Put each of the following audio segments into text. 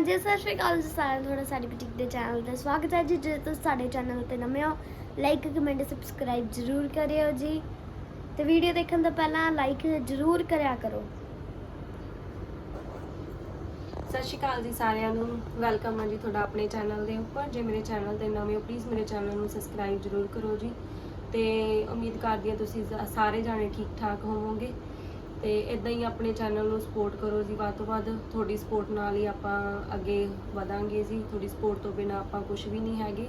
ਹਾਂਜੀ, ਸਤਿ ਸ਼੍ਰੀ ਅਕਾਲ ਜੀ ਸਾਰਿਆਂ ਨੂੰ, ਤੁਹਾਡਾ ਸਾਡੀ ਬੁਟੀਕ ਦੇ ਚੈਨਲ ਤੇ ਸਵਾਗਤ ਹੈ ਜੀ। ਜੇ ਤੁਸੀਂ ਸਾਡੇ ਚੈਨਲ ਤੇ ਨਵੇਂ ਹੋ ਲਾਈਕ ਕਮੈਂਟ ਸਬਸਕ੍ਰਾਈਬ ਜ਼ਰੂਰ ਕਰਿਓ ਜੀ। ਤੇ ਵੀਡੀਓ ਦੇਖਣ ਤੋਂ ਪਹਿਲਾਂ ਲਾਈਕ ਜ਼ਰੂਰ ਕਰਿਆ ਕਰੋ। ਸਤਿ ਸ਼੍ਰੀ ਅਕਾਲ ਜੀ ਸਾਰਿਆਂ ਨੂੰ। ਵੈਲਕਮ ਹੈ ਜੀ ਤੁਹਾਡਾ ਆਪਣੇ ਚੈਨਲ ਦੇ ਉੱਪਰ। ਜੇ ਮੇਰੇ ਚੈਨਲ ਤੇ ਨਵੇਂ ਹੋ ਪਲੀਜ਼ ਮੇਰੇ ਚੈਨਲ ਨੂੰ ਸਬਸਕ੍ਰਾਈਬ ਜ਼ਰੂਰ ਕਰੋ ਜੀ। ਤੇ ਉਮੀਦ ਕਰਦੀ ਹਾਂ ਤੁਸੀਂ ਸਾਰੇ ਜਾਣੇ ਠੀਕ ਠਾਕ ਹੋਵੋਗੇ। ਤੇ ਇਦਾਂ ਹੀ ਆਪਣੇ ਚੈਨਲ ਨੂੰ ਸਪੋਰਟ ਕਰੋ ਜੀ। ਵੱਧ ਤੋਂ ਵੱਧ ਤੁਹਾਡੀ ਸਪੋਰਟ ਨਾਲ ਹੀ ਆਪਾਂ ਅੱਗੇ ਵਧਾਂਗੇ ਜੀ। ਤੁਹਾਡੀ ਸਪੋਰਟ ਤੋਂ ਬਿਨਾ ਆਪਾਂ ਕੁਝ ਵੀ ਨਹੀਂ ਹੈਗੇ।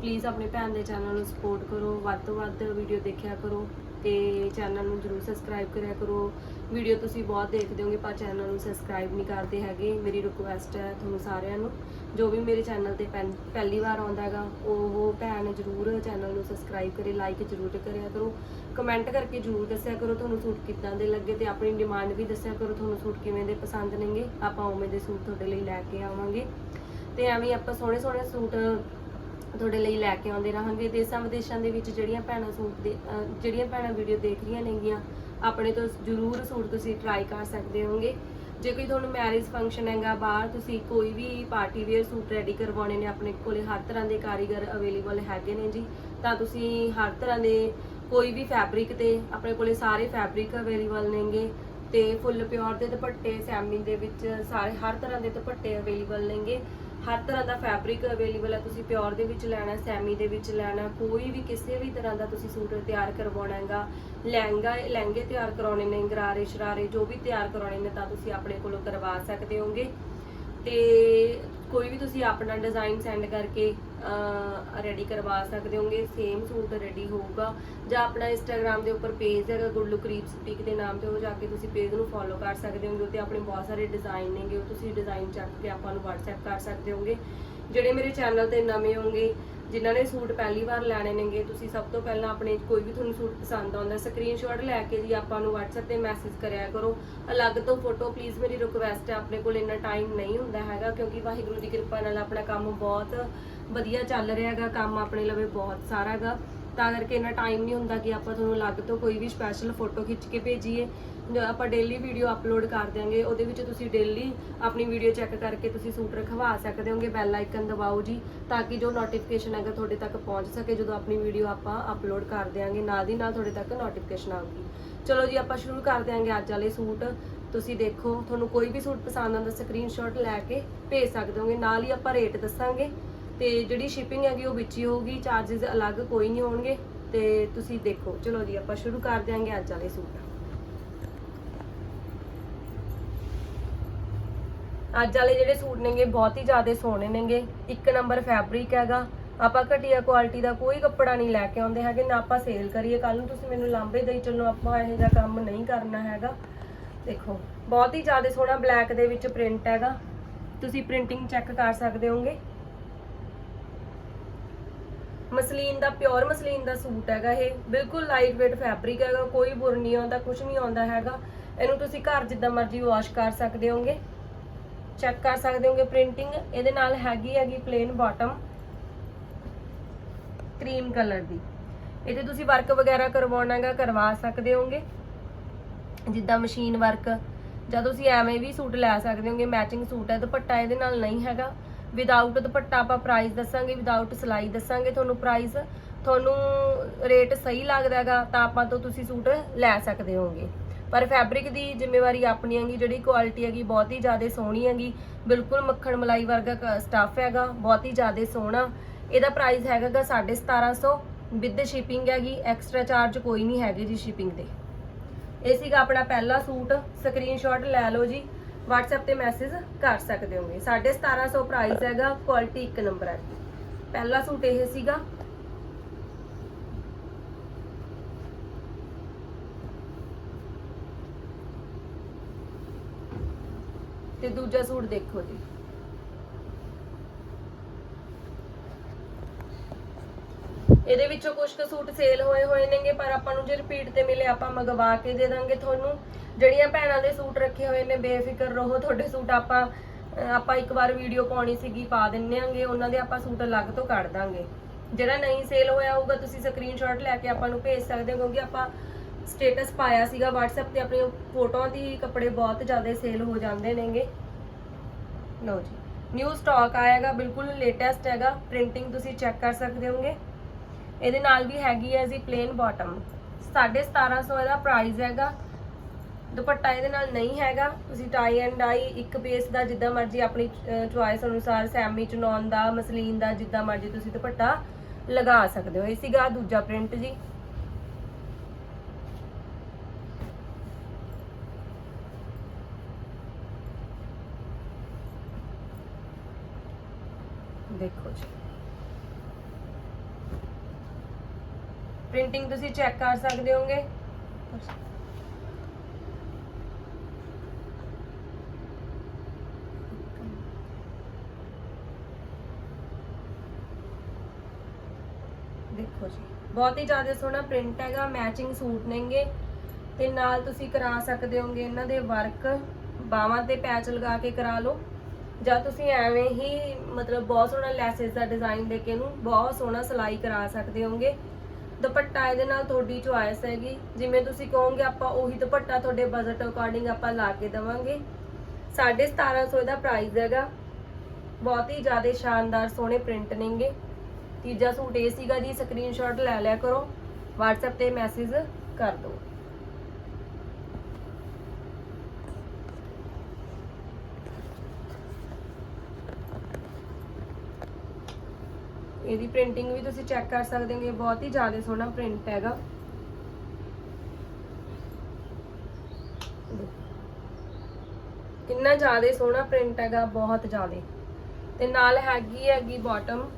ਪਲੀਜ਼ ਆਪਣੇ ਭੈਣ ਦੇ ਚੈਨਲ ਨੂੰ ਸਪੋਰਟ ਕਰੋ। ਵੱਧ ਤੋਂ ਵੱਧ ਵੀਡੀਓ ਦੇਖਿਆ ਕਰੋ ਤੇ ਚੈਨਲ ਨੂੰ ਜਰੂਰ ਸਬਸਕ੍ਰਾਈਬ ਕਰਿਆ ਕਰੋ। ਵੀਡੀਓ ਤੁਸੀਂ ਬਹੁਤ ਦੇਖਦੇ ਹੋਗੇ, ਪਰ ਚੈਨਲ ਨੂੰ ਸਬਸਕ੍ਰਾਈਬ ਨਹੀਂ ਕਰਦੇ ਹੈਗੇ। ਮੇਰੀ ਰਿਕੁਐਸਟ ਹੈ ਤੁਹਾਨੂੰ ਸਾਰਿਆਂ ਨੂੰ, ਜੋ ਵੀ ਮੇਰੇ ਚੈਨਲ ਤੇ ਪਹਿ- ਪਹਿਲੀ ਵਾਰ ਆਉਂਦਾ ਹੈਗਾ, ਉਹ ਭੈਣ ਜਰੂਰ ਚੈਨਲ ਨੂੰ ਸਬਸਕ੍ਰਾਈਬ ਕਰੇ ਲਾਈਕ ਜਰੂਰ ਕਰਿਆ ਕਰੋ। ਕਮੈਂਟ ਕਰਕੇ ਜਰੂਰ ਦੱਸਿਆ ਕਰੋ ਤੁਹਾਨੂੰ ਸੂਟ ਕਿੱਦਾਂ ਦੇ ਲੱਗੇ ਤੇ ਆਪਣੀ ਡਿਮਾਂਡ ਵੀ ਦੱਸਿਆ ਕਰੋ ਤੁਹਾਨੂੰ ਸੂਟ ਕਿਵੇਂ ਦੇ ਪਸੰਦ ਨੇਗੇ। ਆਪਾਂ ਉਵੇਂ ਦੇ ਸੂਟ ਤੁਹਾਡੇ ਲਈ ਲੈ ਕੇ ਆਵਾਂਗੇ। ਤੇ ਐਵੇਂ ਆਪਾਂ ਸੋਹਣੇ ਸੋਹਣੇ ਸੂਟ ਤੁਹਾਡੇ ਲਈ ਲੈ ਕੇ ਆਉਂਦੇ ਰਹਾਂਗੇ। ਦੇਸਾਂ ਵਿਦੇਸ਼ਾਂ ਦੇ ਵਿੱਚ ਜਿਹੜੀਆਂ ਭੈਣਾਂ ਸੂਟ ਦੇ ਜਿਹੜੀਆਂ ਭੈਣਾਂ ਵੀਡੀਓ ਦੇਖ ਰਹੀਆਂ ਨੇਗੀਆਂ ਆਪਣੇ ਤੋਂ ਜ਼ਰੂਰ ਸੂਟ ਤੁਸੀਂ ਟਰਾਈ ਕਰ ਸਕਦੇ ਹੋਗੇ ਜੇ ਕੋਈ ਤੁਹਾਨੂੰ ਮੈਰਿਜ ਫੰਕਸ਼ਨ ਹੈਗਾ ਬਾਹਰ, ਤੁਸੀਂ ਕੋਈ ਵੀ ਪਾਰਟੀ ਵੇਅਰ ਸੂਟ ਰੈਡੀ ਕਰਵਾਉਣੇ ਨੇ, ਆਪਣੇ ਕੋਲੇ ਹਰ ਤਰ੍ਹਾਂ ਦੇ ਕਾਰੀਗਰ ਅਵੇਲੇਬਲ ਹੈਗੇ ਨੇ ਜੀ, ਤਾਂ ਤੁਸੀਂ ਹਰ ਤਰ੍ਹਾਂ ਦੇ ਕੋਈ ਵੀ ਫੈਬਰਿਕ ਤੇ ਆਪਣੇ ਕੋਲੇ ਸਾਰੇ ਫੈਬਰਿਕ ਅਵੇਲੇਬਲ ਨੇਗੇ ਤੇ ਫੁੱਲ ਪਿਓਰ ਦੇ ਦੁਪੱਟੇ, ਸੈਮੀ ਦੇ ਵਿੱਚ ਸਾਰੇ ਹਰ ਤਰ੍ਹਾਂ ਦੇ ਦੁਪੱਟੇ ਅਵੇਲੇਬਲ ਨੇਗੇ। ਹਰ ਤਰ੍ਹਾਂ ਦਾ ਫੈਬਰਿਕ ਅਵੇਲੇਬਲ ਹੈ ਤੁਸੀਂ ਪਿਓਰ ਦੇ ਵਿੱਚ ਲੈਣਾ ਸੈਮੀ ਦੇ ਵਿੱਚ ਲੈਣਾ, ਕੋਈ ਵੀ ਕਿਸੇ ਵੀ ਤਰ੍ਹਾਂ ਦਾ ਤੁਸੀਂ ਸੂਟ ਤਿਆਰ ਕਰਵਾਉਣਾ ਹੈਗਾ, ਲਹਿੰਗਾ, ਲਹਿੰਗੇ ਤਿਆਰ ਕਰਾਉਣੇ ਨੇ, ਗਰਾਰੇ, ਸ਼ਰਾਰੇ, ਜੋ ਵੀ ਤਿਆਰ ਕਰਾਉਣੇ ਨੇ ਤਾਂ ਤੁਸੀਂ ਆਪਣੇ ਕੋਲੋਂ ਕਰਵਾ ਸਕਦੇ ਹੋਗੇ। ਤੇ ਕੋਈ ਵੀ ਤੁਸੀਂ ਆਪਣਾ ਡਿਜ਼ਾਈਨ ਸੈਂਡ ਕਰਕੇ ਰੈਡੀ ਕਰਵਾ ਸਕਦੇ ਹੋਗੇ ਸੇਮ ਸੂਟ ਰੈਡੀ ਹੋਊਗਾ। ਜਾਂ ਆਪਣਾ ਇੰਸਟਾਗ੍ਰam ਦੇ ਉੱਪਰ ਪੇਜ ਹੈਗਾ ਗੁੱਡ ਲੁੱਕ ਰੀਪਸ ਬੁਟੀਕ ਦੇ ਨਾਮ ਤੇ ਉਹ ਜਾ ਕੇ ਤੁਸੀਂ ਪੇਜ ਨੂੰ ਫੋਲੋ ਕਰ ਸਕਦੇ ਹੋਗੇ। ਉੱਤੇ ਆਪਣੇ ਬਹੁਤ ਸਾਰੇ ਡਿਜ਼ਾਈਨ ਨੇਗੇ, ਉਹ ਤੁਸੀਂ ਡਿਜ਼ਾਈਨ ਚੱਕ ਕੇ ਆਪਾਂ ਨੂੰ WhatsApp ਕਰ ਸਕਦੇ ਹੋਗੇ। ਜਿਹੜੇ ਮੇਰੇ ਚੈਨਲ ਤੇ ਨਵੇਂ ਹੋਗੇ, ਜਿਨ੍ਹਾਂ ਨੇ ਸੂਟ ਪਹਿਲੀ ਵਾਰ ਲੈਣੇ ਨੇਗੇ, ਤੁਸੀਂ ਸਭ ਤੋਂ ਪਹਿਲਾਂ ਆਪਣੇ ਕੋਈ ਵੀ ਤੁਹਾਨੂੰ ਸੂਟ ਪਸੰਦ ਆਉਂਦਾ ਸਕਰੀਨਸ਼ਾਟ ਲੈ ਕੇ ਜੀ ਆਪਾਂ ਨੂੰ WhatsApp ਤੇ ਮੈਸੇਜ ਕਰਿਆ ਕਰੋ। ਅਲੱਗ ਤੋਂ ਫੋਟੋ ਪਲੀਜ਼ ਮੇਰੀ ਰਿਕੁਐਸਟ ਹੈ, ਆਪਣੇ ਕੋਲ ਇੰਨਾ ਟਾਈਮ ਨਹੀਂ ਹੁੰਦਾ ਹੈਗਾ, ਕਿਉਂਕਿ ਵਾਹਿਗੁਰੂ ਦੀ ਕਿਰਪਾ ਨਾਲ ਆਪਣਾ ਕੰਮ ਬਹੁਤ ਵਧੀਆ ਚੱਲ ਰਿਹਾ ਹੈਗਾ ਕੰਮ ਆਪਣੇ ਲਵੇ ਬਹੁਤ ਸਾਰਾ ਹੈਗਾ ਤਾਂ ਕਰਕੇ ਇੰਨਾ ਟਾਈਮ ਨਹੀਂ ਹੁੰਦਾ ਕਿ ਆਪਾਂ ਤੁਹਾਨੂੰ ਅਲੱਗ ਤੋਂ ਕੋਈ ਵੀ ਸਪੈਸ਼ਲ ਫੋਟੋ ਖਿੱਚ ਕੇ ਭੇਜੀਏ। ਜੋ ਆਪਾਂ ਡੇਲੀ ਵੀਡੀਓ ਅਪਲੋਡ ਕਰ ਦਿਆਂਗੇ, ਉਹਦੇ ਵਿੱਚ ਤੁਸੀਂ ਡੇਲੀ ਆਪਣੀ ਵੀਡੀਓ ਚੈੱਕ ਕਰਕੇ ਤੁਸੀਂ ਸੂਟ ਰਖਵਾ ਸਕਦੇ ਹੋਗੇ ਬੈਲ ਆਈਕਨ ਦਬਾਓ ਜੀ, ਤਾਂ ਕਿ ਜੋ ਨੋਟੀਫਿਕੇਸ਼ਨ ਹੈਗਾ ਤੁਹਾਡੇ ਤੱਕ ਪਹੁੰਚ ਸਕੇ, ਜਦੋਂ ਆਪਣੀ ਵੀਡੀਓ ਆਪਾਂ ਅਪਲੋਡ ਕਰ ਦਿਆਂਗੇ, ਨਾਲ ਦੀ ਨਾਲ ਤੁਹਾਡੇ ਤੱਕ ਨੋਟੀਫਿਕੇਸ਼ਨ ਆਊਗੀ। ਚਲੋ ਜੀ, ਆਪਾਂ ਸ਼ੁਰੂ ਕਰ ਦਿਆਂਗੇ ਅੱਜ ਵਾਲੇ ਸੂਟ। ਤੁਸੀਂ ਦੇਖੋ, ਤੁਹਾਨੂੰ ਕੋਈ ਵੀ ਸੂਟ ਪਸੰਦ ਆਉਂਦਾ ਸਕਰੀਨਸ਼ਾਟ ਲੈ ਕੇ ਭੇਜ ਸਕਦੇ ਹੋਗੇ, ਨਾਲ ਹੀ ਆਪਾਂ ਰੇਟ ਦੱਸਾਂਗੇ। ਤੇ ਜਿਹੜੀ ਸ਼ਿਪਿੰਗ ਹੈਗੀ ਉਹ ਵਿੱਚ ਹੀ ਹੋਊਗੀ ਚਾਰजेस ਅਲੱਗ ਕੋਈ ਨਹੀਂ ਹੋਣਗੇ, ਤੇ ਤੁਸੀਂ ਦੇਖੋ। ਚਲੋ ਜੀ, ਆਪਾਂ ਸ਼ੁਰੂ ਕਰ ਦਿਆਂਗੇ ਅੱਜ ਵਾਲੇ ਸੂਟ। ਅੱਜ ਵਾਲੇ ਜਿਹੜੇ ਸੂਟ ਨੇਗੇ, ਬਹੁਤ ਹੀ ਜ਼ਿਆਦਾ ਸੋਹਣੇ ਨੇਗੇ। ਇੱਕ ਨੰਬਰ ਫੈਬਰਿਕ ਹੈਗਾ। ਆਪਾਂ ਘਟੀਆ ਕੁਆਲਿਟੀ ਦਾ ਕੋਈ ਕੱਪੜਾ ਨਹੀਂ ਲੈ ਕੇ ਆਉਂਦੇ ਹੈਗੇ, ਨਾ ਆਪਾਂ ਸੇਲ ਕਰੀਏ। ਕੱਲ ਨੂੰ ਤੁਸੀਂ ਮੈਨੂੰ ਲਾਂਬੇ ਦੇਈ ਚੱਲੋ, ਆਪਾਂ ਇਹੋ ਜਿਹਾ ਕੰਮ ਨਹੀਂ ਕਰਨਾ ਹੈਗਾ। ਦੇਖੋ, ਬਹੁਤ ਹੀ ਜ਼ਿਆਦਾ ਸੋਹਣਾ ਬਲੈਕ ਦੇ ਵਿੱਚ ਪ੍ਰਿੰਟ ਹੈਗਾ। ਤੁਸੀਂ ਪ੍ਰਿੰਟਿੰਗ ਚੈੱਕ ਕਰ ਸਕਦੇ ਹੋਗੇ। ਮਸਲੀਨ ਦਾ, ਪਿਓਰ ਮਸਲੀਨ ਦਾ ਸੂਟ ਹੈਗਾ ਇਹ। ਬਿਲਕੁਲ ਲਾਈਟ weight ਫੈਬਰਿਕ ਹੈਗਾ, ਕੋਈ ਬੁਰ ਨਹੀਂ ਆਉਂਦਾ ਕੁਝ ਨਹੀਂ ਆਉਂਦਾ ਹੈਗਾ। ਇਹਨੂੰ ਤੁਸੀਂ ਘਰ ਜਿੱਦਾਂ ਮਰਜ਼ੀ ਵਾਸ਼ ਕਰ ਸਕਦੇ ਹੋਗੇ। ਚੈੱਕ ਕਰ ਸਕਦੇ ਹੋਗੇ ਪ੍ਰਿੰਟਿੰਗ ਇਹਦੇ ਨਾਲ ਹੈਗੀ ਹੈਗੀ ਪਲੇਨ ਬਾਟਮ ਕਰੀਮ ਕਲਰ ਦੀ। ਇਹਦੇ ਤੁਸੀਂ ਵਰਕ ਵਗੈਰਾ ਕਰਵਾਉਣਾ ਹੈਗਾ, ਕਰਵਾ ਸਕਦੇ ਹੋਗੇ। ਜਿੱਦਾਂ ਮਸ਼ੀਨ ਵਰਕ ਜਾਂ ਤੁਸੀਂ ਐਵੇਂ ਵੀ ਸੂਟ ਲੈ ਸਕਦੇ ਹੋਗੇ ਮੈਚਿੰਗ ਸੂਟ ਹੈ, ਦੁਪੱਟਾ ਇਹਦੇ ਨਾਲ ਨਹੀਂ ਹੈਗਾ। ਵਿਦਆਊਟ ਦੁਪੱਟਾ ਆਪਾਂ ਪ੍ਰਾਈਸ ਦੱਸਾਂਗੇ ਵਿਦਆਊਟ ਸਿਲਾਈ ਦੱਸਾਂਗੇ ਤੁਹਾਨੂੰ ਪ੍ਰਾਈਸ ਤੁਹਾਨੂੰ ਰੇਟ ਸਹੀ ਲੱਗਦਾ ਹੈਗਾ ਤਾਂ ਆਪਾਂ ਤੋਂ ਤੁਸੀਂ ਸੂਟ ਲੈ ਸਕਦੇ ਹੋਗੇ ਪਰ ਫੈਬਰਿਕ ਦੀ ਜ਼ਿੰਮੇਵਾਰੀ ਆਪਣੀ ਹੈਗੀ, ਜਿਹੜੀ ਕੁਆਲਿਟੀ ਹੈਗੀ, ਬਹੁਤ ਹੀ ਜ਼ਿਆਦਾ ਸੋਹਣੀ ਹੈਗੀ। ਬਿਲਕੁਲ ਮੱਖਣ ਮਲਾਈ ਵਰਗਾ ਸਟੱਫ ਹੈਗਾ, ਬਹੁਤ ਹੀ ਜ਼ਿਆਦਾ ਸੋਹਣਾ। ਇਹਦਾ ਪ੍ਰਾਈਸ ਹੈਗਾ ਗਾ 1750 ਵਿਦ ਸ਼ਿਪਿੰਗ ਹੈਗੀ ਐਕਸਟਰਾ ਚਾਰਜ ਕੋਈ ਨਹੀਂ ਹੈਗੇ ਜੀ ਸ਼ਿਪਿੰਗ ਦੇ। ਇਹ ਸੀਗਾ ਆਪਣਾ ਪਹਿਲਾ ਸੂਟ ਸਕਰੀਨਸ਼ਾਟ ਲੈ ਲਓ ਜੀ। WhatsApp ਤੇ ਮੈਸੇਜ ਕਰ ਸਕਦੇ ਹੋਗੇ। 1750 ਪ੍ਰਾਈਸ ਹੈਗਾ ਕੁਆਲਿਟੀ ਇੱਕ ਨੰਬਰ ਹੈ। ਪਹਿਲਾ ਸੂਟ ਇਹ ਸੀਗਾ। ਤੇ ਦੂਜਾ ਸੂਟ ਦੇਖੋ ਜੀ। ਇਹਦੇ ਵਿੱਚੋਂ ਕੁਝ ਕੁ ਸੂਟ ਸੇਲ ਹੋਏ ਹੋਏ ਨੇਗੇ, ਪਰ ਆਪਾਂ ਨੂੰ ਜੇ ਰਿਪੀਟ ਤੇ ਮਿਲੇ, ਆਪਾਂ ਮੰਗਵਾ ਕੇ ਦੇ ਦਾਂਗੇ ਤੁਹਾਨੂੰ। ਜਿਹੜੀਆਂ ਭੈਣਾਂ ਦੇ ਸੂਟ ਰੱਖੇ ਹੋਏ ਨੇ, ਬੇਫਿਕਰ ਰਹੋ, ਤੁਹਾਡੇ ਸੂਟ ਆਪਾਂ ਆਪਾਂ ਇੱਕ ਵਾਰ ਵੀਡੀਓ ਪਾਉਣੀ ਸੀਗੀ, ਪਾ ਦਿੰਨੇ ਆਂਗੇ, ਉਹਨਾਂ ਦੇ ਆਪਾਂ ਸੂਟ ਅਲੱਗ ਤੋਂ ਕੱਢ ਦਾਂਗੇ। ਜਿਹੜਾ ਨਹੀਂ ਸੇਲ ਹੋਇਆ ਹੋਊਗਾ, ਤੁਸੀਂ ਸਕਰੀਨਸ਼ਾਟ ਲੈ ਕੇ ਆਪਾਂ ਨੂੰ ਭੇਜ ਸਕਦੇ ਹੋ, ਕਿਉਂਕਿ ਆਪਾਂ ਸਟੇਟਸ ਪਾਇਆ ਸੀਗਾ WhatsApp ਤੇ ਆਪਣੀ ਫੋਟੋਆਂ ਦੀ ਕੱਪੜੇ ਬਹੁਤ ਜ਼ਿਆਦਾ ਸੇਲ ਹੋ ਜਾਂਦੇ ਨੇਗੇ। ਲਓ ਜੀ ਨਿਊ ਸਟਾਕ ਆਏਗਾ, ਬਿਲਕੁਲ ਲੇਟੈਸਟ ਹੈਗਾ ਪ੍ਰਿੰਟਿੰਗ ਤੁਸੀਂ ਚੈੱਕ ਕਰ ਸਕਦੇ ਹੋਗੇ। ਇਹਦੇ ਨਾਲ ਵੀ ਹੈਗੀ ਹੈ ਜੀ ਪਲੇਨ ਬਾਟਮ 1750 ਇਹਦਾ ਪ੍ਰਾਈਸ ਹੈਗਾ। ਦੁਪੱਟਾ ਇਹਦੇ ਨਾਲ ਨਹੀਂ ਹੈਗਾ। ਤੁਸੀਂ ਟਾਈ ਐਂਡ ਡਾਈ ਇੱਕ ਪੀਸ ਦਾ ਜਿੱਦਾਂ ਮਰਜ਼ੀ ਆਪਣੀ ਚੁਆਇਸ ਅਨੁਸਾਰ ਸੈਮੀ ਚਨੌਨ ਦਾ, ਮਸਲੀਨ ਦਾ, ਜਿੱਦਾਂ ਮਰਜ਼ੀ ਤੁਸੀਂ ਦੁਪੱਟਾ ਲਗਾ ਸਕਦੇ ਹੋ। ਇਹ ਸੀਗਾ ਦੂਜਾ ਪ੍ਰਿੰਟ ਜੀ। ਦੇਖੋ ਜੀ। ਪ੍ਰਿੰਟਿੰਗ ਤੁਸੀਂ ਚੈੱਕ ਕਰ ਸਕਦੇ ਹੋਗੇ। ਦੇਖੋ ਜੀ। ਬਹੁਤ ਹੀ ਜ਼ਿਆਦਾ ਸੋਹਣਾ ਪ੍ਰਿੰਟ ਹੈਗਾ ਮੈਚਿੰਗ ਸੂਟ ਨੇਗੇ। ਤੇ ਨਾਲ ਤੁਸੀਂ ਕਰਾ ਸਕਦੇ ਹੋਗੇ ਇਹਨਾਂ ਦੇ ਵਰਕ ਬਾਹਾਂ ਤੇ ਪੈਚ ਲਗਾ ਕੇ ਕਰਾ ਲਓ। ਜਾਂ ਤੁਸੀਂ ਐਵੇਂ ਹੀ ਮਤਲਬ ਬਹੁਤ ਸੋਹਣਾ ਲੈਸਸ ਦਾ ਡਿਜ਼ਾਈਨ ਦੇ ਕੇ ਇਹਨੂੰ ਬਹੁਤ ਸੋਹਣਾ ਸਿਲਾਈ ਕਰਾ ਸਕਦੇ ਹੋਗੇ। ਦੁਪੱਟਾ ਇਹਦੇ ਨਾਲ ਤੁਹਾਡੀ ਚੁਆਇਸ ਹੈਗੀ। ਜਿਵੇਂ ਤੁਸੀਂ ਕਹੋਗੇ ਆਪਾਂ ਉਹੀ ਦੁਪੱਟਾ ਤੁਹਾਡੇ ਬਜਟ ਅਕੋਰਡਿੰਗ ਆਪਾਂ ਲਾ ਕੇ ਦੇਵਾਂਗੇ। 1750 ਇਹਦਾ ਪ੍ਰਾਈਸ ਹੈਗਾ। ਬਹੁਤ ਹੀ ਜ਼ਿਆਦਾ ਸ਼ਾਨਦਾਰ ਸੋਹਣੇ ਪ੍ਰਿੰਟ ਨੇਗੇ। ਤੀਜਾ ਸੂਟ ਇਹ ਸੀਗਾ ਜੀ ਸਕਰੀਨਸ਼ਾਟ ਲੈ ਲਿਆ ਕਰੋ, WhatsApp ਤੇ ਮੈਸੇਜ ਕਰ ਦਿਓ। ਇਹਦੀ ਪ੍ਰਿੰਟਿੰਗ ਵੀ ਤੁਸੀਂ ਚੈੱਕ ਕਰ ਸਕਦੇ ਹੋ ਬਹੁਤ ਹੀ ਜ਼ਿਆਦਾ ਸੋਹਣਾ ਪ੍ਰਿੰਟ ਹੈਗਾ। ਕਿੰਨਾ ਜ਼ਿਆਦਾ ਸੋਹਣਾ ਪ੍ਰਿੰਟ ਹੈਗਾ, ਬਹੁਤ ਜ਼ਿਆਦਾ। ਤੇ ਨਾਲ ਹੈਗੀ ਹੈਗੀ ਬਾਟਮ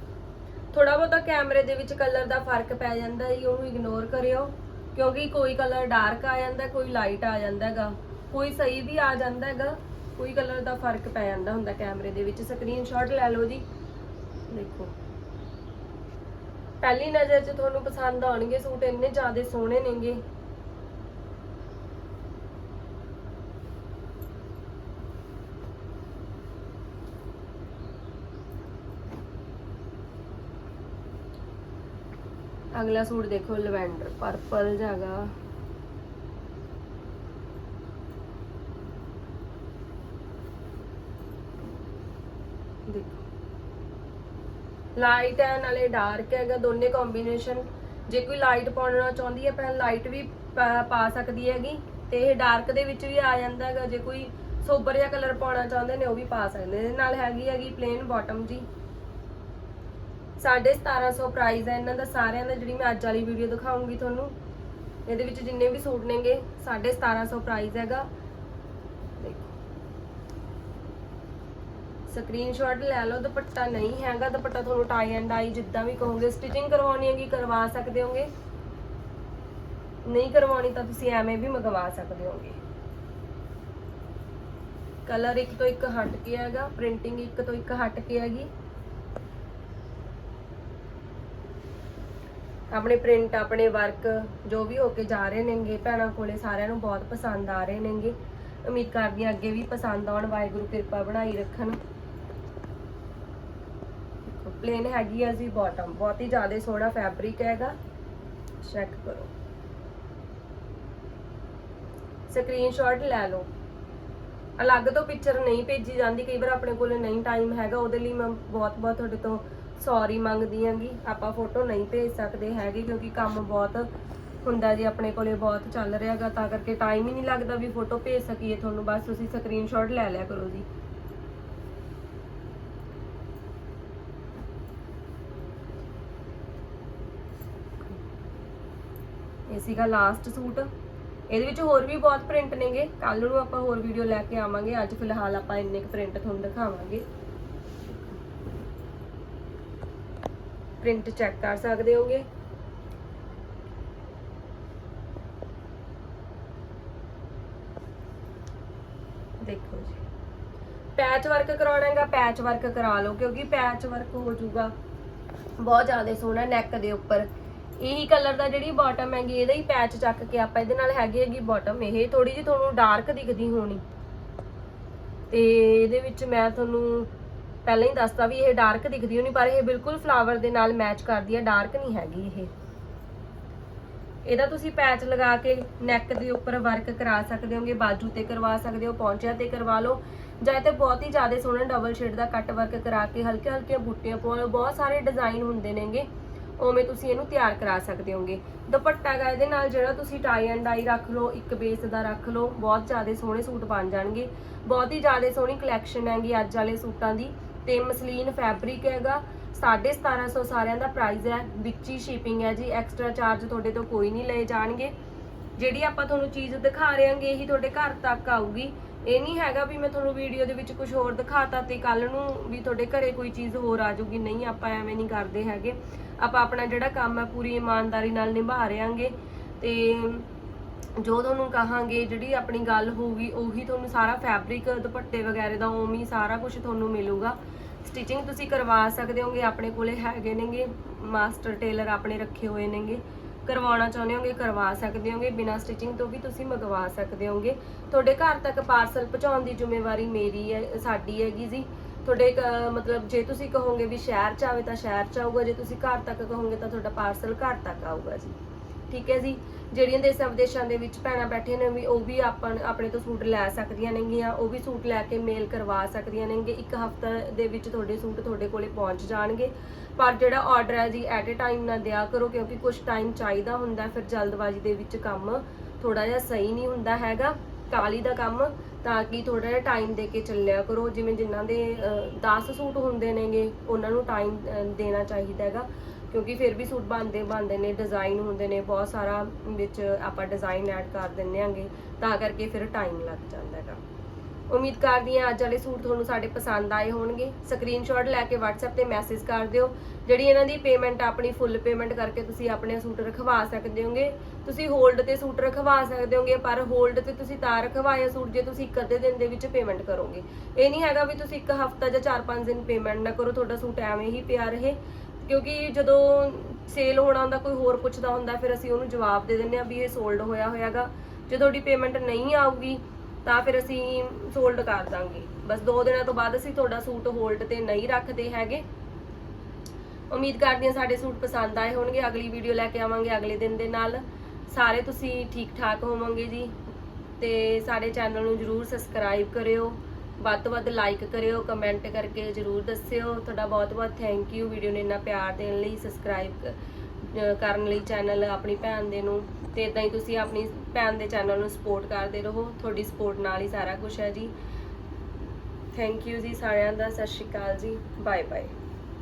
ਥੋੜਾ ਬਹੁਤਾ ਕੈਮਰੇ ਦੇ ਵਿੱਚ ਕਲਰ ਦਾ ਫ਼ਰਕ ਪੈ ਜਾਂਦਾ ਜੀ, ਉਹਨੂੰ ਇਗਨੋਰ ਕਰਿਓ। ਕਿਉਂਕਿ ਕੋਈ ਕਲਰ ਡਾਰਕ ਆ ਜਾਂਦਾ, ਕੋਈ ਲਾਈਟ ਆ ਜਾਂਦਾ ਹੈਗਾ। ਕੋਈ ਸਹੀ ਵੀ ਆ ਜਾਂਦਾ ਹੈਗਾ, ਕੋਈ ਕਲਰ ਦਾ ਫ਼ਰਕ ਪੈ ਜਾਂਦਾ ਹੁੰਦਾ ਕੈਮਰੇ ਦੇ ਵਿੱਚ। ਸਕਰੀਨਸ਼ਾਟ ਲੈ ਲਓ ਜੀ। ਦੇਖੋ। ਪਹਿਲੀ ਨਜ਼ਰ 'ਚ ਤੁਹਾਨੂੰ ਪਸੰਦ ਆਉਣਗੇ ਸੂਟ, ਇੰਨੇ ਜ਼ਿਆਦਾ ਸੋਹਣੇ ਨੇਗੇ। ਅਗਲਾ ਸੂਟ ਦੇਖੋ, ਲਵੈਂਡਰ ਪਰਪਲ ਜਾਗਾ ਦੇਖੋ। ਲਾਈਟ ਹੈ ਨਾਲੇ ਡਾਰਕ ਹੈਗਾ, ਦੋਨੇ ਕੰਬੀਨੇਸ਼ਨ ਜੇ ਕੋਈ ਲਾਈਟ ਪਾਉਣਾ ਚਾਹੁੰਦੀ ਹੈ, ਪਹਿਲਾਂ ਲਾਈਟ ਵੀ ਪਾ ਸਕਦੀ ਹੈਗੀ, ਤੇ ਇਹ ਡਾਰਕ ਦੇ ਵਿੱਚ ਵੀ ਆ ਜਾਂਦਾ ਹੈਗਾ। ਜੇ ਕੋਈ ਸੋਬਰ ਜਿਹਾ ਕਲਰ ਪਾਉਣਾ ਚਾਹੁੰਦੇ ਨੇ, ਉਹ ਵੀ ਪਾ ਸਕਦੇ ਨੇ। ਨਾਲ ਹੈਗੀ ਹੈਗੀ ਪਲੇਨ ਬਾਟਮ ਜੀ। 1750 ਪ੍ਰਾਈਸ ਹੈ ਇਹਨਾਂ ਦਾ ਸਾਰਿਆਂ ਦਾ, ਜਿਹੜੀ ਮੈਂ ਅੱਜ ਵਾਲੀ ਵੀਡੀਓ ਦਿਖਾਉਂਗੀ ਤੁਹਾਨੂੰ। ਇਹਦੇ ਵਿੱਚ ਜਿੰਨੇ ਵੀ ਸੂਟ ਨੇਗੇ 1750 ਪ੍ਰਾਈਸ ਹੈਗਾ। ਸਕਰੀਨਸ਼ਾਟ ਲੈ ਲਓ, ਦੁਪੱਟਾ ਨਹੀਂ ਹੈਗਾ, ਦੁਪੱਟਾ ਤੁਹਾਨੂੰ ਟਾਈ ਐਂਡ ਆਈ ਜਿੱਦਾਂ ਵੀ ਕਹੋਗੇ ਸਟਿਚਿੰਗ ਕਰਵਾਉਣੀ ਹੈਗੀ, ਕਰਵਾ ਸਕਦੇ ਹੋਗੇ। ਨਹੀਂ ਕਰਵਾਉਣੀ ਤਾਂ ਤੁਸੀਂ ਐਵੇਂ ਵੀ ਮੰਗਵਾ ਸਕਦੇ ਹੋਗੇ। ਕਲਰ ਇੱਕ ਤੋਂ ਇੱਕ ਹਟ ਕੇ ਹੈਗਾ ਪ੍ਰਿੰਟਿੰਗ ਇੱਕ ਤੋਂ ਇੱਕ ਹਟ ਕੇ ਹੈਗੀ। ਆਪਣੇ ਪ੍ਰਿੰਟ ਆਪਣੇ ਵਰਕ ਜੋ ਵੀ ਹੋ ਕੇ ਜਾ ਰਹੇ ਨੇਗੇ, ਭੈਣਾਂ ਕੋਲੇ ਸਾਰਿਆਂ ਨੂੰ ਬਹੁਤ ਪਸੰਦ ਆ ਰਹੇ ਨੇਗੇ। ਉਮੀਦ ਕਰਦੀ ਹਾਂ ਅੱਗੇ ਵੀ ਪਸੰਦ ਆਉਣ, ਵਾਹਿਗੁਰੂ ਕਿਰਪਾ ਬਣਾਈ ਰੱਖਣ। ਪਲੇਨ ਹੈਗੀ ਆ ਜੀ ਬਾਟਮ ਬਹੁਤ ਹੀ ਜ਼ਿਆਦਾ ਸੋਹਣਾ ਫੈਬਰਿਕ ਹੈਗਾ। ਚੈੱਕ ਕਰੋ। ਸਕਰੀਨਸ਼ਾਟ ਲੈ ਲਓ। ਅਲੱਗ ਤੋਂ ਪਿਕਚਰ ਨਹੀਂ ਭੇਜੀ ਜਾਂਦੀ, ਕਈ ਵਾਰ ਆਪਣੇ ਕੋਲ ਨਹੀਂ ਟਾਈਮ ਹੈਗਾ, ਉਹਦੇ ਲਈ ਮੈਂ ਬਹੁਤ ਬਹੁਤ ਤੁਹਾਡੇ ਤੋਂ ਸੌਰੀ ਮੰਗਦੀ ਆਂਗੀ ਆਪਾਂ ਫੋਟੋ ਨਹੀਂ ਭੇਜ ਸਕਦੇ ਹੈਗੇ ਕਿਉਂਕਿ ਕੰਮ ਬਹੁਤ ਹੁੰਦਾ ਜੀ ਆਪਣੇ ਕੋਲੇ ਬਹੁਤ ਚੱਲ ਰਿਹਾਗਾ ਤਾਂ ਕਰਕੇ ਟਾਈਮ ਹੀ ਨਹੀਂ ਲੱਗਦਾ ਵੀ ਫੋਟੋ ਭੇਜ ਸਕੀਏ ਤੁਹਾਨੂੰ, ਬਸ ਤੁਸੀਂ ਸਕਰੀਨਸ਼ਾਟ ਲੈ ਲਿਆ ਕਰੋ ਜੀ। ਇਹ ਸੀਗਾ ਲਾਸਟ ਸੂਟ। ਇਹਦੇ ਵਿੱਚ ਹੋਰ ਵੀ ਬਹੁਤ ਪ੍ਰਿੰਟ ਨੇਗੇ ਕੱਲ ਨੂੰ ਆਪਾਂ ਹੋਰ ਵੀਡੀਓ ਲੈ ਕੇ ਆਵਾਂਗੇ, ਅੱਜ ਫਿਲਹਾਲ ਆਪਾਂ ਇੰਨੇ ਕੁ ਪ੍ਰਿੰਟ ਤੁਹਾਨੂੰ ਦਿਖਾਵਾਂਗੇ। ਪ੍ਰਿੰਟ ਚੈੱਕ ਕਰ ਸਕਦੇ ਹੋਗੇ? ਦੇਖੋ ਜੀ। ਪੈਚ ਵਰਕ ਕਰਾਉਣਾ ਹੈਗਾ ਪੈਚ ਵਰਕ ਕਰਾ ਲਓ, ਕਿਉਂਕਿ ਪੈਚ ਵਰਕ ਹੋ ਜਾਊਗਾ। ਬਹੁਤ ਜ਼ਿਆਦਾ ਸੋਹਣਾ ਨੈਕ ਦੇ ਉੱਪਰ। ਇਹੀ ਕਲਰ ਦਾ ਜਿਹੜੀ ਬਾਟਮ ਹੈਗੀ, ਇਹਦਾ ਹੀ ਪੈਚ ਚੱਕ ਕੇ ਆਪਾਂ ਇਹਦੇ ਨਾਲ ਹੈਗੀ ਹੈਗੀ ਬਾਟਮ ਇਹ ਥੋੜੀ ਜਿਹੀ ਤੁਹਾਨੂੰ ਡਾਰਕ ਦਿਖਦੀ ਹੋਣੀ। ਤੇ ਇਹਦੇ ਵਿੱਚ ਮੈਂ ਤੁਹਾਨੂੰ ਪਹਿਲਾਂ ਹੀ ਦੱਸਤਾ ਵੀ ਇਹ ਡਾਰਕ ਦਿਖਦੀ ਹੋਣੀ, ਪਰ ਇਹ ਬਿਲਕੁਲ ਫਲਾਵਰ ਦੇ ਨਾਲ ਮੈਚ ਕਰਦੀ ਹੈ ਡਾਰਕ ਨਹੀਂ ਹੈਗੀ ਇਹ। ਇਹਦਾ ਤੁਸੀਂ ਪੈਚ ਲਗਾ ਕੇ ਨੈਕ ਦੇ ਉੱਪਰ ਵਰਕ ਕਰਾ ਸਕਦੇ ਹੋਗੇ, ਬਾਜੂ ਤੇ ਕਰਵਾ ਸਕਦੇ ਹੋ, ਪੌਂਚਿਆਂ ਤੇ ਕਰਵਾ ਲਓ। ਜਾਂ ਤੇ ਬਹੁਤ ਹੀ ਜ਼ਿਆਦਾ ਸੋਹਣਾ ਡਬਲ ਸ਼ੇਡ ਦਾ ਕੱਟ ਵਰਕ ਕਰਾ ਕੇ ਹਲਕੇ ਹਲਕੇ ਬੂਟੀਆਂ ਪਾਉਣ ਬਹੁਤ ਸਾਰੇ ਡਿਜ਼ਾਈਨ ਹੁੰਦੇ ਨੇਗੇ, ਉਵੇਂ ਤੁਸੀਂ ਇਹਨੂੰ ਤਿਆਰ ਕਰਾ ਸਕਦੇ ਹੋਗੇ। ਦੁਪੱਟਾ ਗਾ ਇਹਦੇ ਨਾਲ ਜਿਹੜਾ ਤੁਸੀਂ ਟਾਈ ਐਂਡ ਡਾਈ ਰੱਖ ਲਓ, ਇੱਕ ਬੇਸ ਦਾ ਰੱਖ ਲਓ, ਬਹੁਤ ਜ਼ਿਆਦਾ ਸੋਹਣੇ ਸੂਟ ਬਣ ਜਾਣਗੇ। ਬਹੁਤ ਹੀ ਜ਼ਿਆਦਾ ਸੋਹਣੀ ਕਲੈਕਸ਼ਨ ਹੈਗੀ ਅੱਜ ਵਾਲੇ ਸੂਟਾਂ ਦੀ। ਤੇ ਮਸਲੀਨ ਫੈਬਰਿਕ ਹੈਗਾ। 1750 ਸਾਰਿਆਂ ਦਾ ਪ੍ਰਾਈਸ ਹੈ। ਵਿੱਚ ਹੀ ਸ਼ਿਪਿੰਗ ਹੈ ਜੀ। ਐਕਸਟਰਾ ਚਾਰਜ ਤੁਹਾਡੇ ਤੋਂ ਕੋਈ ਨਹੀਂ ਲਏ ਜਾਣਗੇ। ਜਿਹੜੀ ਆਪਾਂ ਤੁਹਾਨੂੰ ਚੀਜ਼ ਦਿਖਾ ਰਹੇ ਇਹੀ ਤੁਹਾਡੇ ਘਰ ਤੱਕ ਆਊਗੀ। ਇਹ ਨਹੀਂ ਹੈਗਾ ਵੀ ਮੈਂ ਤੁਹਾਨੂੰ ਵੀਡੀਓ ਦੇ ਵਿੱਚ ਕੁਝ ਹੋਰ ਦਿਖਾਤਾ ਤੇ ਕੱਲ ਨੂੰ ਵੀ ਤੁਹਾਡੇ ਘਰੇ ਕੋਈ ਚੀਜ਼ ਹੋਰ ਆ ਜਾਊਗੀ। ਨਹੀਂ, ਆਪਾਂ ਐਵੇਂ ਨਹੀਂ ਕਰਦੇ ਹੈਗੇ। ਆਪਾਂ ਆਪਣਾ ਜਿਹੜਾ ਕੰਮ ਹੈ, ਪੂਰੀ ਇਮਾਨਦਾਰੀ ਨਾਲ ਨਿਭਾ ਰਹੇ ਹਾਂਗੇ ਤੇ ਜੋ ਤੁਹਾਨੂੰ ਕਹਾਂਗੇ, ਜਿਹੜੀ ਆਪਣੀ ਗੱਲ ਹੋਊਗੀ, ਉਹੀ ਤੁਹਾਨੂੰ ਸਾਰਾ ਫੈਬਰਿਕ ਦੁਪੱਟੇ ਵਗੈਰੇ ਦਾ ਉਵੇਂ ਹੀ ਸਾਰਾ ਕੁਝ ਤੁਹਾਨੂੰ ਮਿਲੂਗਾ। ਸਟਿਚਿੰਗ ਤੁਸੀਂ ਕਰਵਾ ਸਕਦੇ ਹੋਗੇ, ਆਪਣੇ ਕੋਲੇ ਹੈਗੇ ਨੇਗੇ, ਮਾਸਟਰ ਟੇਲਰ ਆਪਣੇ ਰੱਖੇ ਹੋਏ ਨੇਗੇ। ਕਰਵਾਉਣਾ ਚਾਹੁੰਦੇ ਹੋਗੇ, ਕਰਵਾ ਸਕਦੇ ਹੋਗੇ, ਬਿਨਾ ਸਟਿਚਿੰਗ ਤੋਂ ਵੀ ਤੁਸੀਂ ਮੰਗਵਾ ਸਕਦੇ ਹੋਗੇ। ਤੁਹਾਡੇ ਘਰ ਤੱਕ ਪਾਰਸਲ ਪਹੁੰਚਾਉਣ ਦੀ ਜ਼ਿੰਮੇਵਾਰੀ ਮੇਰੀ ਹੈ, ਸਾਡੀ ਹੈਗੀ ਜੀ। ਤੁਹਾਡੇ ਮਤਲਬ ਜੇ ਤੁਸੀਂ ਕਹੋਗੇ ਵੀ ਸ਼ਹਿਰ ਚ ਆਵੇ ਤਾਂ ਸ਼ਹਿਰ ਚ ਆਊਗਾ, ਜੇ ਤੁਸੀਂ ਘਰ ਤੱਕ ਕਹੋਗੇ ਤਾਂ ਤੁਹਾਡਾ ਪਾਰਸਲ ਘਰ ਤੱਕ ਆਊਗਾ ਜੀ। ਠੀਕ ਹੈ ਜੀ। ਜਿਹੜੀਆਂ ਦੇਸ਼ਾਂ ਵਿਦੇਸ਼ਾਂ ਦੇ ਵਿੱਚ ਭੈਣਾਂ ਬੈਠੇ ਨੇ ਵੀ ਉਹ ਵੀ ਆਪਾਂ ਆਪਣੇ ਤੋਂ ਸੂਟ ਲੈ ਸਕਦੀਆਂ ਨੇਗੀਆਂ, ਉਹ ਵੀ ਸੂਟ ਲੈ ਕੇ ਮੇਲ ਕਰਵਾ ਸਕਦੀਆਂ ਨੇਗੇ ਇੱਕ ਹਫਤਾ ਦੇ ਵਿੱਚ ਤੁਹਾਡੇ ਸੂਟ ਤੁਹਾਡੇ ਕੋਲੇ ਪਹੁੰਚ ਜਾਣਗੇ। ਪਰ ਜਿਹੜਾ ਆਰਡਰ ਹੈ ਜੀ ਐਟ ਅ ਟਾਈਮ ਨਾ ਦਿਆ ਕਰੋ, ਕਿਉਂਕਿ ਕੁਝ ਟਾਈਮ ਚਾਹੀਦਾ ਹੁੰਦਾ, ਫਿਰ ਜਲਦਬਾਜ਼ੀ ਦੇ ਵਿੱਚ ਕੰਮ ਥੋੜਾ ਜਿਹਾ ਸਹੀ ਨਹੀਂ ਹੁੰਦਾ ਹੈਗਾ ਕਾਲੀ ਦਾ ਕੰਮ, ਤਾਂ ਕਿ ਥੋੜਾ ਜਿਹਾ ਟਾਈਮ ਦੇ ਕੇ ਚੱਲਿਆ ਕਰੋ। ਜਿਵੇਂ ਜਿਨ੍ਹਾਂ ਦੇ 10 ਸੂਟ ਹੁੰਦੇ ਨੇਗੇ, ਉਹਨਾਂ ਨੂੰ ਟਾਈਮ ਦੇਣਾ ਚਾਹੀਦਾ ਹੈਗਾ। ਕਿਉਂਕਿ ਫਿਰ ਵੀ ਸੂਟ ਬਣਦੇ ਬਣਦੇ ਨੇ ਡਿਜ਼ਾਈਨ ਹੁੰਦੇ ਨੇ, ਬਹੁਤ ਸਾਰਾ ਵਿੱਚ ਆਪਾਂ ਡਿਜ਼ਾਈਨ ਐਡ ਕਰ ਦਿੰਦੇ ਆਂਗੇ ਤਾਂ ਕਰਕੇ ਫਿਰ ਟਾਈਮ ਲੱਗ ਜਾਂਦਾ ਹੈਗਾ। ਉਮੀਦ ਕਰਦੀ ਹਾਂ ਅੱਜ ਵਾਲੇ ਸੂਟ ਤੁਹਾਨੂੰ ਸਾਡੇ ਪਸੰਦ ਆਏ ਹੋਣਗੇ। ਸਕਰੀਨਸ਼ਾਟ ਲੈ ਕੇ WhatsApp ਤੇ ਮੈਸੇਜ ਕਰ ਦਿਓ। ਜਿਹੜੀ ਇਹਨਾਂ ਦੀ ਪੇਮੈਂਟ ਆਪਣੀ ਫੁੱਲ ਪੇਮੈਂਟ ਕਰਕੇ ਤੁਸੀਂ ਆਪਣੇ ਸੂਟ ਰਖਵਾ ਸਕਦੇ ਹੋਗੇ। ਤੁਸੀਂ ਹੋਲਡ ਤੇ ਸੂਟ ਰਖਵਾ ਸਕਦੇ ਹੋਗੇ, ਪਰ ਹੋਲਡ ਤੇ ਤੁਸੀਂ ਤਾਂ ਰਖਵਾਇਆ ਸੂਟ ਜੇ ਤੁਸੀਂ ਇੱਕ ਅੱਧੇ ਦਿਨ ਦੇ ਵਿੱਚ ਪੇਮੈਂਟ ਕਰੋਗੇ। ਇਹ ਨਹੀਂ ਹੈਗਾ ਵੀ ਤੁਸੀਂ ਇੱਕ ਹਫਤਾ ਜਾਂ 4-5 ਦਿਨ ਪੇਮੈਂਟ ਨਾ ਕਰੋ, ਤੁਹਾਡਾ ਸੂਟ ਐਵੇਂ ਹੀ ਪਿਆ ਰਹੇ। ਕਿਉਂਕਿ ਜਦੋਂ ਸੇਲ ਹੋਣਾ ਹੁੰਦਾ ਕੋਈ ਹੋਰ ਪੁੱਛਦਾ ਹੁੰਦਾ, ਫਿਰ ਅਸੀਂ ਉਹਨੂੰ ਜਵਾਬ ਦੇ ਦਿੰਦੇ ਆ ਵੀ ਇਹ ਸੋਲਡ ਹੋਇਆ ਹੋਇਆਗਾ। ਜੇ ਤੁਹਾਡੀ ਪੇਮੈਂਟ ਨਹੀਂ ਆਊਗੀ, ਤਾਂ ਫਿਰ ਅਸੀਂ ਸੋਲਡ ਕਰ ਦਾਂਗੇ। ਬਸ 2 ਦਿਨਾਂ ਤੋਂ ਬਾਅਦ ਅਸੀਂ ਤੁਹਾਡਾ ਸੂਟ ਹੋਲਡ ਤੇ ਨਹੀਂ ਰੱਖਦੇ ਹੈਗੇ। ਉਮੀਦ ਕਰਦੀ ਹਾਂ ਸਾਡੇ ਸੂਟ ਪਸੰਦ ਆਏ ਹੋਣਗੇ। ਅਗਲੀ ਵੀਡੀਓ ਲੈ ਕੇ ਆਵਾਂਗੇ ਅਗਲੇ ਦਿਨ ਦੇ ਨਾਲ। ਸਾਰੇ ਤੁਸੀਂ ਠੀਕ ਠਾਕ ਹੋਵੋਗੇ ਜੀ। ਤੇ ਸਾਡੇ ਚੈਨਲ ਨੂੰ ਜਰੂਰ ਸਬਸਕ੍ਰਾਈਬ ਕਰਿਓ। ਵੱਧ ਤੋਂ ਵੱਧ ਲਾਈਕ ਕਰਿਓ ਕਮੈਂਟ ਕਰਕੇ ਜਰੂਰ ਦੱਸਿਓ। ਤੁਹਾਡਾ ਬਹੁਤ ਬਹੁਤ ਥੈਂਕ ਯੂ ਵੀਡੀਓ ਨੂੰ ਇੰਨਾ ਪਿਆਰ ਦੇਣ ਲਈ ਸਬਸਕ੍ਰਾਈਬ ਕਰਨ ਲਈ ਚੈਨਲ ਆਪਣੀ ਭੈਣ ਦੇ ਨੂੰ। ਤੇ ਇਦਾਂ ਹੀ ਤੁਸੀਂ ਆਪਣੀ ਭੈਣ ਦੇ ਚੈਨਲ ਨੂੰ ਸਪੋਰਟ ਕਰਦੇ ਰਹੋ। ਤੁਹਾਡੀ ਸਪੋਰਟ ਨਾਲ ਹੀ ਸਾਰਾ ਕੁਝ ਹੈ ਜੀ। ਥੈਂਕ ਯੂ ਜੀ ਸਾਰਿਆਂ ਦਾ। ਸਤਿ ਸ਼੍ਰੀ ਅਕਾਲ ਜੀ। Bye bye